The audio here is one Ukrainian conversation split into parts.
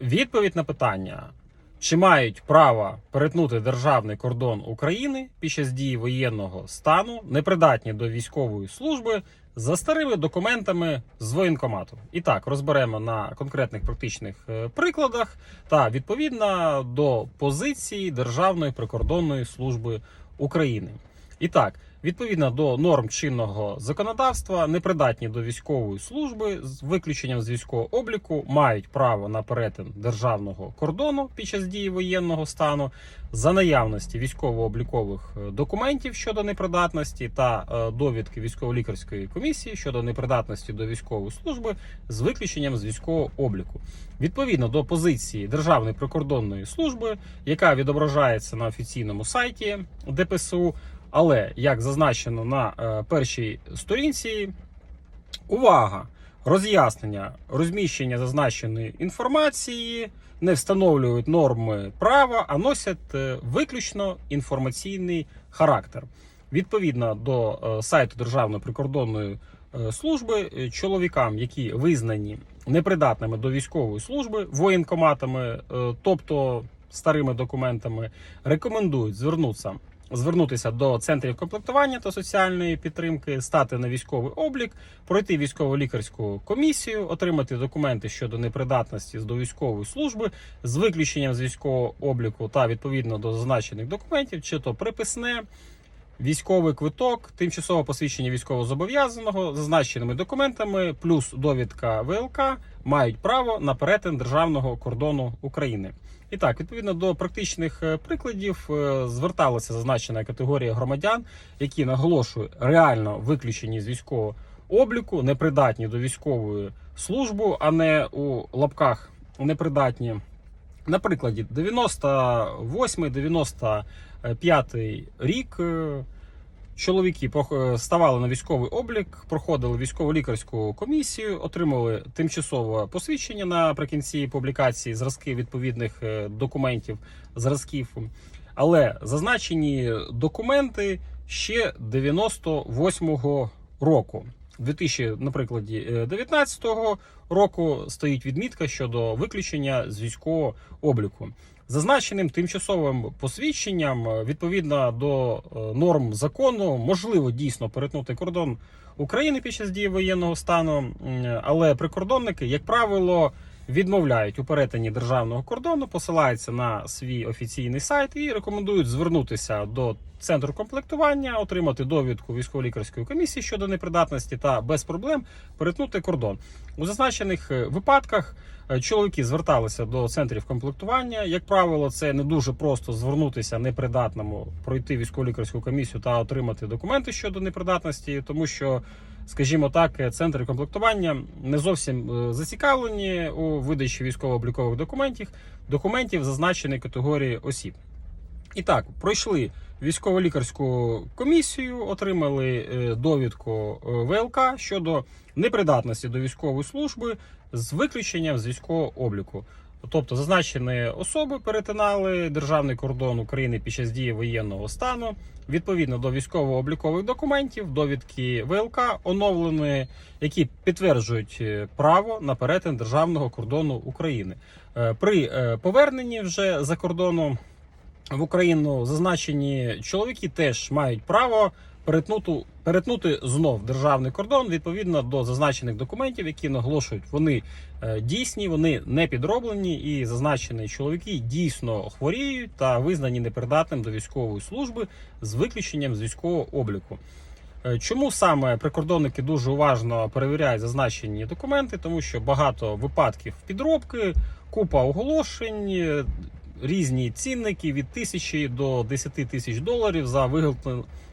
Відповідь на питання, чи мають право перетнути державний кордон України під час дії воєнного стану, непридатні до військової служби за старими документами з воєнкомату. І так розберемо на конкретних практичних е, прикладах та відповідно до позиції Державної прикордонної служби України. І так, відповідно до норм чинного законодавства, непридатні до військової служби з виключенням з військового обліку мають право на перетин державного кордону під час дії воєнного стану за наявності військово-облікових е, документів щодо непридатності та е, довідки військово-лікарської комісії щодо непридатності до військової служби з виключенням з військового обліку. Відповідно до позиції Державної прикордонної служби, яка відображається на офіційному сайті ДПСУ. Але як зазначено на е, першій сторінці, увага! Роз'яснення розміщення зазначеної інформації не встановлюють норми права, а носять е, виключно інформаційний характер. Відповідно до е, сайту Державної прикордонної служби, чоловікам, які визнані непридатними до військової служби воєнкоматами, тобто старими документами, рекомендують звернутися звернутися до центрів комплектування та соціальної підтримки, стати на військовий облік, пройти військово-лікарську комісію, отримати документи щодо непридатності до військової служби з виключенням з військового обліку та відповідно до зазначених документів, чи то приписне. Військовий квиток, тимчасове посвідчення військовозобов'язаного, зазначеними документами, плюс довідка ВЛК мають право на перетин державного кордону України. І так, відповідно до практичних е, прикладів, е, зверталася зазначена категорія громадян, які наголошую реально виключені з військового обліку, непридатні до військової служби, а не у лапках непридатні. На прикладі 98-95 рік е, чоловіки е, ставали на військовий облік, проходили військово-лікарську комісію, отримали тимчасове посвідчення наприкінці публікації зразки відповідних е, документів, зразків. Але зазначені документи ще 98-го року. 2000, наприклад, 2019 року стоїть відмітка щодо виключення з військового обліку. Зазначеним тимчасовим посвідченням, е, відповідно до е, норм закону, можливо дійсно перетнути кордон України під час дії воєнного стану, але прикордонники, як правило, відмовляють у перетині державного кордону, посилаються на свій офіційний сайт і рекомендують звернутися до центру комплектування, отримати довідку військово-лікарської комісії щодо непридатності та без проблем перетнути кордон. У зазначених е, випадках е, чоловіки зверталися до центрів комплектування. Як правило, це не дуже просто звернутися непридатному, пройти військово-лікарську комісію та отримати документи щодо непридатності, тому що. Скажімо так, е, центри комплектування не зовсім е, зацікавлені у видачі військово-облікових документів, документів зазначеної категорії осіб. І так, пройшли військово-лікарську комісію, отримали е, довідку ВЛК щодо непридатності до військової служби з виключенням з військового обліку. Тобто зазначені особи перетинали державний кордон України під час дії воєнного стану відповідно до військово-облікових документів, довідки ВЛК оновлені, які підтверджують е, право на перетин державного кордону України. Е, При е, поверненні вже за кордону в Україну зазначені чоловіки теж мають право перетнути, перетнути знов державний кордон відповідно до зазначених документів, які наголошують, вони е, дійсні, вони не підроблені, і зазначені чоловіки дійсно хворіють та визнані непридатним до військової служби з виключенням з військового обліку. Е, Чому саме прикордонники дуже уважно перевіряють зазначені документи? Тому що багато випадків підробки, купа оголошень, е, різні цінники від тисячі до 10 тисяч доларів за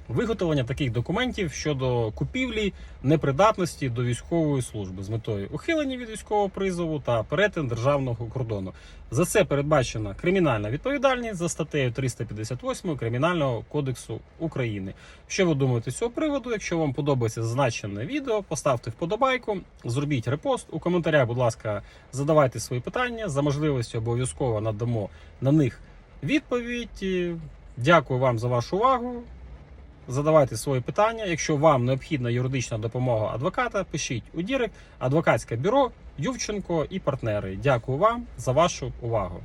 виготовлення таких документів щодо купівлі непридатності до військової служби з метою ухилення від військового призову та перетин державного кордону. За це передбачена кримінальна відповідальність за статтею 358 Кримінального кодексу України. Що ви думаєте з цього приводу? Якщо вам подобається зазначене відео, поставте вподобайку, зробіть репост. У коментарях, будь ласка, задавайте свої питання. За можливістю обов'язково надамо на них відповідь. Дякую вам за вашу увагу. задавайте свої питання. Якщо вам необхідна юридична допомога адвоката, пишіть у Дірект, адвокатське бюро Ювченко і партнери. Дякую вам за вашу увагу.